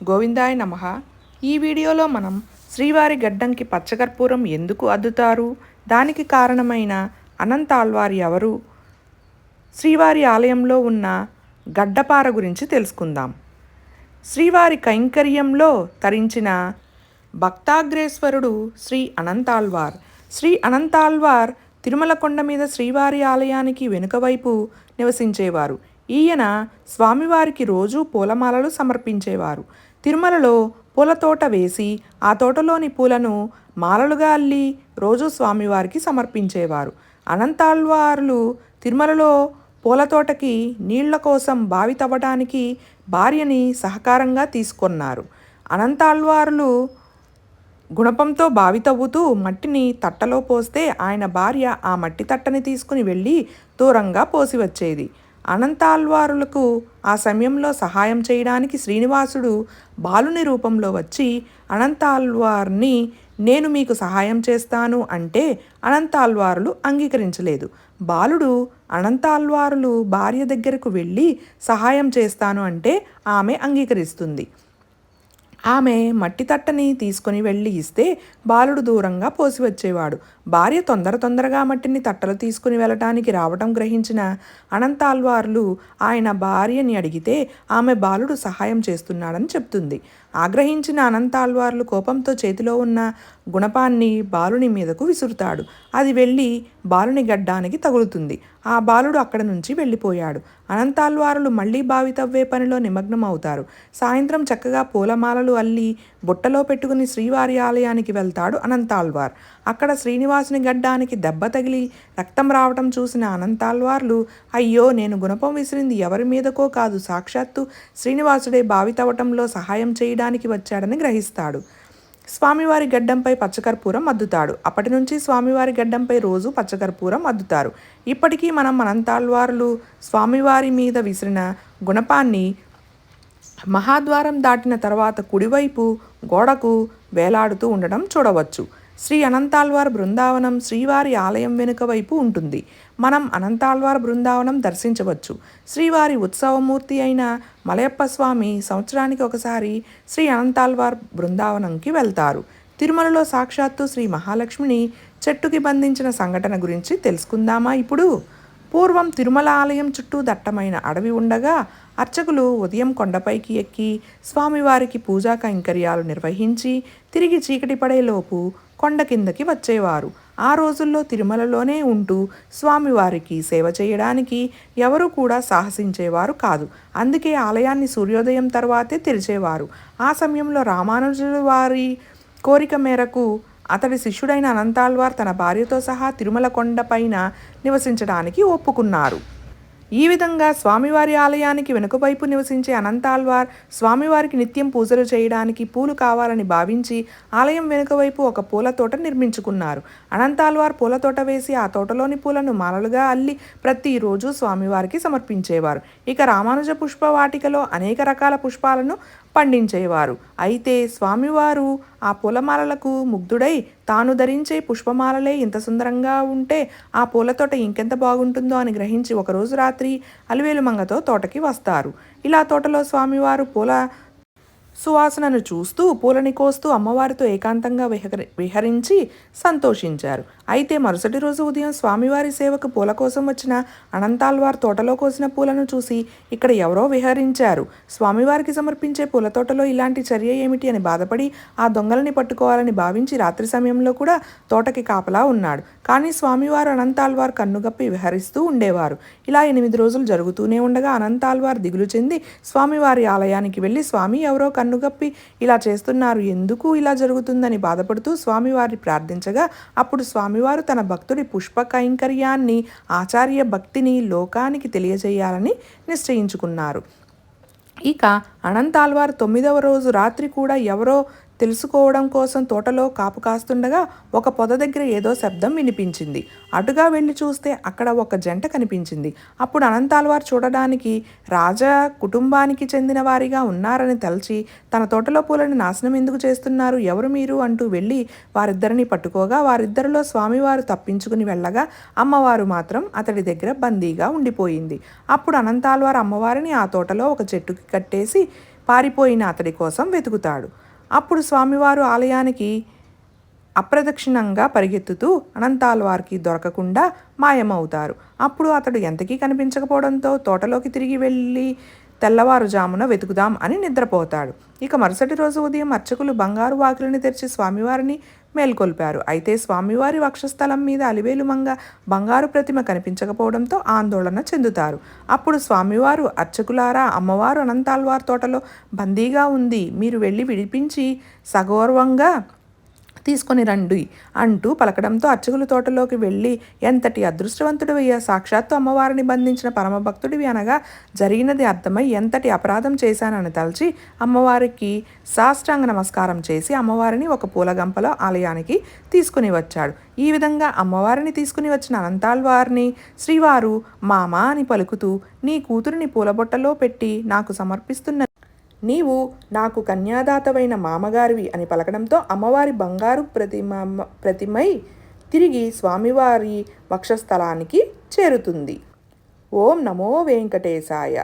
గోవిందాయ నమ. ఈ వీడియోలో మనం శ్రీవారి గడ్డంకి పచ్చకర్పూరం ఎందుకు అద్దుతారు? దానికి కారణమైన అనంత ఎవరు? శ్రీవారి ఆలయంలో ఉన్న గడ్డపార గురించి తెలుసుకుందాం. శ్రీవారి కైంకర్యంలో తరించిన భక్తాగ్రేశ్వరుడు శ్రీ అనంతాళ్వార్ శ్రీ అనంతాళ్వార్ తిరుమల కొండ మీద శ్రీవారి ఆలయానికి వెనుకవైపు నివసించేవారు. ఈయన స్వామివారికి రోజూ పూలమాలలు సమర్పించేవారు. తిరుమలలో పూల తోట వేసి ఆ తోటలోని పూలను మాలలుగా అల్లి రోజు స్వామివారికి సమర్పించేవారు. అనంతాళ్వార్లు తిరుమలలో పూల తోటకి నీళ్ళ కోసం బావి తవ్వడానికి భార్యని సహకారంగా తీసుకొన్నారు. అనంతాళ్వార్లు గుణపంతో బావి తవ్వుతూ మట్టిని తట్టలో పోస్తే ఆయన భార్య ఆ మట్టి తట్టని తీసుకుని వెళ్ళి దూరంగా పోసి వచ్చేది అనంతాల్వారులకు ఆ సమయంలో సహాయం చేయడానికి శ్రీనివాసుడు బాలుని రూపంలో వచ్చి అనంతాల్వార్ని నేను మీకు సహాయం చేస్తాను అంటే అనంతాల్వారులు అంగీకరించలేదు. బాలుడు అనంతాల్వారులు భార్య దగ్గరకు వెళ్ళి సహాయం చేస్తాను అంటే ఆమె అంగీకరిస్తుంది. ఆమె మట్టి తట్టని తీసుకుని వెళ్ళి ఇస్తే బాలుడు దూరంగా పోసి వచ్చేవాడు భార్య తొందర తొందరగా మట్టిని తట్టలు తీసుకుని వెళ్ళటానికి రావటం గ్రహించిన అనంతాల్వార్లు ఆయన భార్యని అడిగితే ఆమె బాలుడు సహాయం చేస్తున్నాడని చెప్తుంది. ఆగ్రహించిన అనంతాల్వార్లు కోపంతో చేతిలో ఉన్న గుణపాన్ని బాలుని మీదకు విసురుతాడు. అది వెళ్ళి బాలుని గడ్డానికి తగులుతుంది. ఆ బాలుడు అక్కడ నుంచి వెళ్ళిపోయాడు. అనంతాల్వారులు మళ్ళీ బావి తవ్వే పనిలో నిమగ్నం అవుతారు సాయంత్రం చక్కగా పూలమాలలు అల్లి బుట్టలో పెట్టుకుని శ్రీవారి ఆలయానికి వెళ్తాడు అనంతాల్వార్ అక్కడ శ్రీనివాసుని గడ్డానికి దెబ్బ తగిలి రక్తం రావటం చూసిన అనంతాల్వార్లు అయ్యో నేను గుణపం విసిరింది ఎవరి మీదకో కాదు. సాక్షాత్తు శ్రీనివాసుడే బావి తవ్వటంలో సహాయం చేయడానికి వచ్చాడని గ్రహిస్తాడు. స్వామివారి గడ్డంపై పచ్చకర్పూరం అద్దుతాడు. అప్పటి నుంచి స్వామివారి గడ్డంపై రోజు పచ్చకర్పూరం అద్దుతారు. ఇప్పటికీ మనం మనంతాళ్వార్లు స్వామివారి మీద విసిరిన గుణపాన్ని మహాద్వారం దాటిన తర్వాత కుడివైపు గోడకు వేలాడుతూ ఉండడం చూడవచ్చు. శ్రీ అనంతాల్వార్ బృందావనం శ్రీవారి ఆలయం వెనుక వైపు ఉంటుంది. మనం అనంతాల్వార్ బృందావనం దర్శించవచ్చు. శ్రీవారి ఉత్సవమూర్తి అయిన మలయప్ప స్వామి సంవత్సరానికి ఒకసారి శ్రీ అనంతాల్వార్ బృందావనంకి వెళ్తారు. తిరుమలలో సాక్షాత్తు శ్రీ మహాలక్ష్మిని చెట్టుకి బంధించిన సంఘటన గురించి తెలుసుకుందామా ఇప్పుడు? పూర్వం తిరుమల ఆలయం చుట్టూ దట్టమైన అడవి ఉండగా అర్చకులు ఉదయం కొండపైకి ఎక్కి స్వామివారికి పూజా కైంకర్యాలు నిర్వహించి తిరిగి చీకటి పడేలోపు కొండ కిందకి వచ్చేవారు. ఆ రోజుల్లో తిరుమలలోనే ఉంటూ స్వామివారికి సేవ చేయడానికి ఎవరు కూడా సాహసించేవారు కాదు. అందుకే ఆలయాన్ని సూర్యోదయం తర్వాతే తెరిచేవారు. ఆ సమయంలో రామానుజుల వారి కోరిక మేరకు అతడి శిష్యుడైన అనంతాల్వార్ తన భార్యతో సహా తిరుమల కొండపైన నివసించడానికి ఒప్పుకున్నారు. ఈ విధంగా స్వామివారి ఆలయానికి వెనుకవైపు నివసించే అనంతాల్వార్ స్వామివారికి నిత్యం పూజలు చేయడానికి పూలు కావాలని భావించి ఆలయం వెనుకవైపు ఒక పూల తోట నిర్మించుకున్నారు. అనంతాల్వార్ పూల తోట వేసి ఆ తోటలోని పూలను మాలలుగా అల్లి ప్రతిరోజు స్వామివారికి సమర్పించేవారు. ఇక రామానుజ పుష్ప వాటికలో అనేక రకాల పుష్పాలను పండించేవారు. అయితే స్వామివారు ఆ పూలమాలలకు ముగ్ధుడై తాను ధరించే పుష్పమాలలే ఇంత సుందరంగా ఉంటే ఆ పూలతోట ఇంకెంత బాగుంటుందో అని గ్రహించి ఒకరోజు రాత్రి అలివేలు మంగతో తోటకి వస్తారు. ఇలా తోటలో స్వామివారు పూల సువాసనను చూస్తూ పూలని కోస్తూ అమ్మవారితో ఏకాంతంగా విహరి విహరించి సంతోషించారు. అయితే మరుసటి రోజు ఉదయం స్వామివారి సేవకు పూల కోసం వచ్చిన అనంతాల్వార్ తోటలో కోసిన పూలను చూసి ఇక్కడ ఎవరో విహరించారు. స్వామివారికి సమర్పించే పూల తోటలో ఇలాంటి చర్య ఏమిటి అని బాధపడి ఆ దొంగలని పట్టుకోవాలని భావించి రాత్రి సమయంలో కూడా తోటకి కాపలా ఉన్నాడు. కానీ స్వామివారు అనంతాల్వార్ కన్నుగప్పి విహరిస్తూ ఉండేవారు. ఇలా ఎనిమిది రోజులు జరుగుతూనే ఉండగా అనంతాల్వార్ దిగులు చెంది స్వామివారి ఆలయానికి వెళ్ళి స్వామి ఎవరో కన్నుగప్పి ఇలా చేస్తున్నారు ఎందుకు ఇలా జరుగుతుందని బాధపడుతూ స్వామివారిని ప్రార్థించగా అప్పుడు స్వామి స్వామివారు తన భక్తుడి పుష్ప కైంకర్యాన్ని ఆచార్య భక్తిని లోకానికి తెలియజేయాలని నిశ్చయించుకున్నారు. ఇక అనంతాల్వార్ తొమ్మిదవ రోజు రాత్రి కూడా ఎవరో తెలుసుకోవడం కోసం తోటలో కాపు కాస్తుండగా ఒక పొద దగ్గర ఏదో శబ్దం వినిపించింది. అటుగా వెళ్ళి చూస్తే అక్కడ ఒక జంట కనిపించింది. అప్పుడు అనంతాల్వార్ చూడడానికి రాజా కుటుంబానికి చెందిన వారిగా ఉన్నారని తలచి తన తోటలో పూలను నాశనం ఎందుకు చేస్తున్నారు ఎవరు మీరు అంటూ వెళ్ళి వారిద్దరిని పట్టుకోగా వారిద్దరిలో స్వామివారు తప్పించుకుని వెళ్ళగా అమ్మవారు మాత్రం అతడి దగ్గర బందీగా ఉండిపోయింది. అప్పుడు అనంతాల్వారు అమ్మవారిని ఆ తోటలో ఒక చెట్టుకి కట్టేసి పారిపోయిన అతడి కోసం వెతుకుతాడు. అప్పుడు స్వామివారు ఆలయానికి అప్రదక్షిణంగా పరిగెత్తుతూ అనంతాల్వార్కి దొరకకుండా మాయమవుతారు. అప్పుడు అతడు ఎంతకీ కనిపించకపోవడంతో తోటలోకి తిరిగి వెళ్ళి తెల్లవారుజామున వెతుకుదాం అని నిద్రపోతాడు. ఇక మరుసటి రోజు ఉదయం అర్చకులు బంగారు వాకిలిని తెరిచి స్వామివారిని మేల్కొల్పారు. అయితే స్వామివారి వక్షస్థలం మీద అలివేలు మంగ బంగారు ప్రతిమ కనిపించకపోవడంతో ఆందోళన చెందుతారు. అప్పుడు స్వామివారు అర్చకులారా అమ్మవారు అనంతాల్వార్ తోటలో బందీగా ఉంది మీరు వెళ్ళి విడిపించి సగౌరవంగా తీసుకొని రండి అంటూ పలకడంతో అర్చకుల తోటలోకి వెళ్ళి ఎంతటి అదృష్టవంతుడివయ్యా సాక్షాత్తు అమ్మవారిని బంధించిన పరమభక్తుడివి అనగా జరిగినది అర్థమై ఎంతటి అపరాధం చేశానని తలచి అమ్మవారికి సాష్టాంగ నమస్కారం చేసి అమ్మవారిని ఒక పూలగంపలో ఆలయానికి తీసుకుని వచ్చాడు. ఈ విధంగా అమ్మవారిని తీసుకుని వచ్చిన అనంతాల్వారిని శ్రీవారు మామా అని పలుకుతూ నీ కూతురిని పూలబొట్టలో పెట్టి నాకు సమర్పిస్తున్న నీవు నాకు కన్యాదాతవైన మామగారివి అని పలకడంతో అమ్మవారి బంగారు ప్రతిమ ప్రతిమై తిరిగి స్వామివారి వక్షస్థలానికి చేరుతుంది. ఓం నమో వెంకటేశాయ.